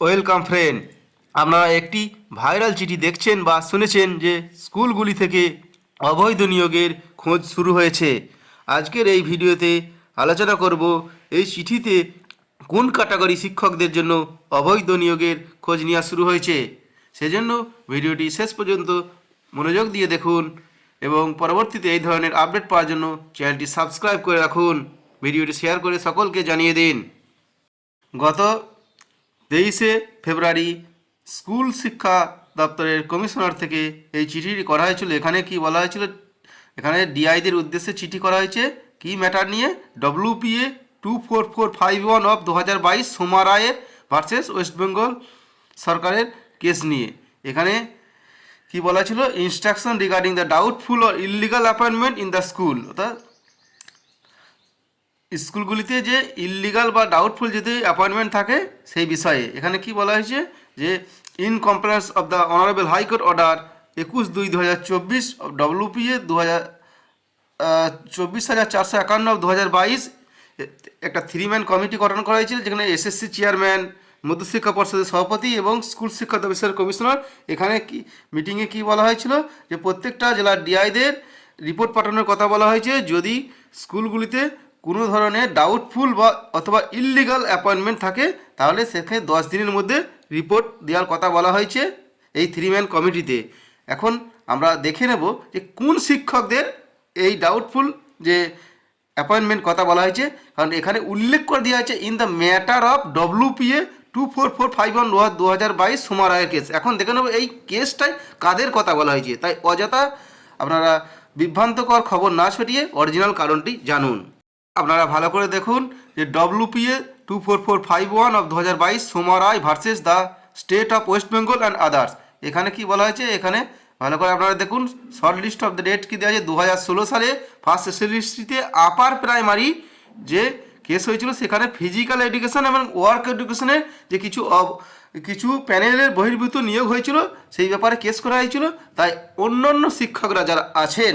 Welcome friend. আপনারা একটি viral চিঠি দেখছেন বা শুনেছেন যে স্কুলগুলি থেকে অবৈধ নিয়োগের খোঁজ শুরু হয়েছে। আজকের এই ভিডিওতে আলোচনা করব এই চিঠিতে কোন ক্যাটাগরি শিক্ষকদের জন্য অবৈধ নিয়োগের খোঁজ নেওয়া শুরু হয়েছে। সেজন্য ভিডিওটি শেষ পর্যন্ত মনোযোগ দিয়ে দেখুন এবং পরবর্তীতে এই ধরনের আপডেট পাওয়ার জন্য চ্যানেলটি সাবস্ক্রাইব করে রাখুন। ভিডিওটি শেয়ার করে সকলকে জানিয়ে দিন। গত তেইশে ফেব্রুয়ারি স্কুল শিক্ষা দপ্তরের কমিশনার থেকে এই চিঠিটি করা হয়েছিল। এখানে কি বলা হয়েছিল? এখানে ডিআইদের উদ্দেশ্যে চিঠি করা হয়েছে। কি ম্যাটার নিয়ে? WPA two four four five one of দু হাজার বাইশ সোমা রায়ের ভার্সেস ওয়েস্ট বেঙ্গল সরকারের কেস নিয়ে। এখানে কি বলা ছিল instruction regarding the doubtful or illegal appointment in the school. অর্থাৎ স্কুলগুলিতে যে ইললিগাল বা ডাউটফুল যদি অ্যাপয়েন্টমেন্ট থাকে, সেই বিষয়ে। এখানে কি বলা হয়েছে? যে in compliance of the honourable high court order একুশ দুই দু হাজার চব্বিশ ডব্লিউপিএ দু হাজার চব্বিশ হাজার চারশো একান্ন দু হাজার বাইশ একটা থ্রি ম্যান কমিটি গঠন করা হয়েছিল, যেখানে এসএসসি চেয়ারম্যান মধ্যশিক্ষা পর্ষদের সভাপতি এবং স্কুল শিক্ষা অফিসের কমিশনার এখানে কি মিটিংয়ে কি বলা হয়েছিল? যে প্রত্যেকটা জেলার ডিআইদের রিপোর্ট পাঠানোর কথা বলা হয়েছে। যদি স্কুলগুলিতে কোনো ধরনের ডাউটফুল বা অথবা ইললিগাল অ্যাপয়েন্টমেন্ট থাকে, তাহলে সেখানে দশ দিনের মধ্যে রিপোর্ট দেওয়ার কথা বলা হয়েছে এই থ্রি ম্যান কমিটিতে এখন আমরা দেখে নেব যে কোন শিক্ষকদের এই ডাউটফুল যে অ্যাপয়েন্টমেন্ট কথা বলা হয়েছে, কারণ এখানে উল্লেখ করে দেওয়া হয়েছে in the matter of WPA two four four five one দু হাজার বাইশ সোমা রায়ের কেস এখন দেখে নেব এই কেসটাই কাদের কথা বলা হয়েছে। তাই অযথা আপনারা বিভ্রান্তকর খবর না ছড়িয়ে অরিজিনাল কারণটি জানুন। আপনারা ভালো করে দেখুন যে WPA two four four five one of দু হাজার বাইশ Soma Roy versus the state of West Bengal and others এখানে কি বলা হয়েছে? এখানে ভালো করে আপনারা দেখুন short list of the date কি দেওয়া আছে? দু হাজার ষোলো সালে ফার্স্ট এসএলসিতে আপার প্রাইমারি যে কেস হয়েছিল, সেখানে ফিজিক্যাল এডুকেশন এবং ওয়ার্ক এডুকেশনের যে কিছু কিছু প্যানেলের বহির্ভূত নিয়োগ হয়েছিল, সেই ব্যাপারে কেস করা হয়েছিল। তাই অন্য শিক্ষকরা যারা আছেন,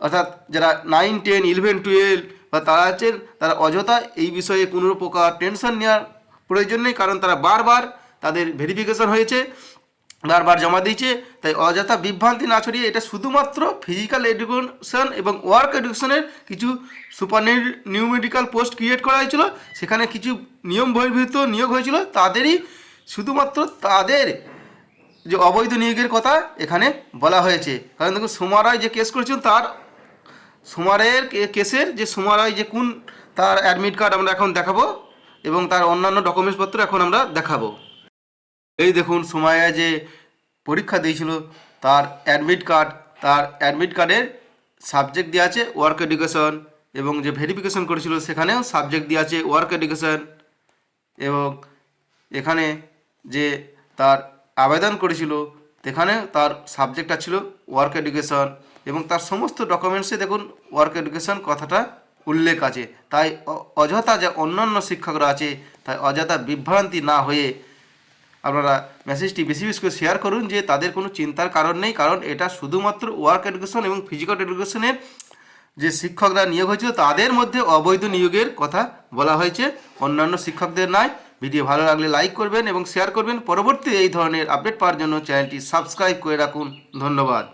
অর্থাৎ যারা নাইন টেন ইলেভেন টুয়েলভ বা তারা আছেন তারা অযথা এই বিষয়ে কোনো প্রকার টেনশন নেওয়ার প্রয়োজন নেই, কারণ তারা বারবার তাদের ভেরিফিকেশন হয়েছে, বারবার জমা দিয়েছে, তাই অযথা বিভ্রান্তি না ছড়িয়ে এটা শুধুমাত্র ফিজিক্যাল এডুকেশন এবং ওয়ার্ক এডুকেশনের কিছু super new medical post create করা হয়েছিল, সেখানে কিছু নিয়ম বহির্ভূত নিয়োগ হয়েছিল, তাদেরই শুধুমাত্র তাদের যে অবৈধ নিয়োগের কথা এখানে বলা হয়েছে। কারণ দেখুন, সোমারায় যে কেস করেছেন তার সোমারের কেসের যে সোমারায় যে কোন তার অ্যাডমিট কার্ড আমরা এখন দেখাবো এবং তার অন্যান্য ডকুমেন্টসপত্র এখন আমরা দেখাবো। এই দেখুন সোমায়া যে পরীক্ষা দিয়েছিল, তার অ্যাডমিট কার্ড তার অ্যাডমিট কার্ডের সাবজেক্ট দেওয়া আছে ওয়ার্ক এডুকেশন এবং যে ভেরিফিকেশন করেছিল সেখানেও সাবজেক্ট দেওয়া আছে ওয়ার্ক এডুকেশন এবং এখানে যে তার আবেদন করেছিল সেখানে তার সাবজেক্টটা ছিল ওয়ার্ক এডুকেশন এবং তার সমস্ত ডকুমেন্টসে দেখুন ওয়ার্ক এডুকেশন কথাটা উল্লেখ আছে। তাই অযথা যে অন্যান্য শিক্ষকরা আছে, তাই অযথা বিভ্রান্তি না হয়ে আপনারা মেসেজটি বেশি বেশি করে শেয়ার করুন যে তাদের কোনো চিন্তার কারণ নেই, কারণ এটা শুধুমাত্র ওয়ার্ক এডুকেশন এবং ফিজিক্যাল এডুকেশনের যে শিক্ষকরা নিয়োগ হয়েছিল, তাদের মধ্যে অবৈধ নিয়োগের কথা বলা হয়েছে। অন্যান্য শিক্ষকদের নয় ভিডিও ভালো লাগলে লাইক করবেন এবং শেয়ার করবেন। পরবর্তী এই ধরনের আপডেট পাওয়ার জন্য চ্যানেলটি সাবস্ক্রাইব করে রাখুন। ধন্যবাদ।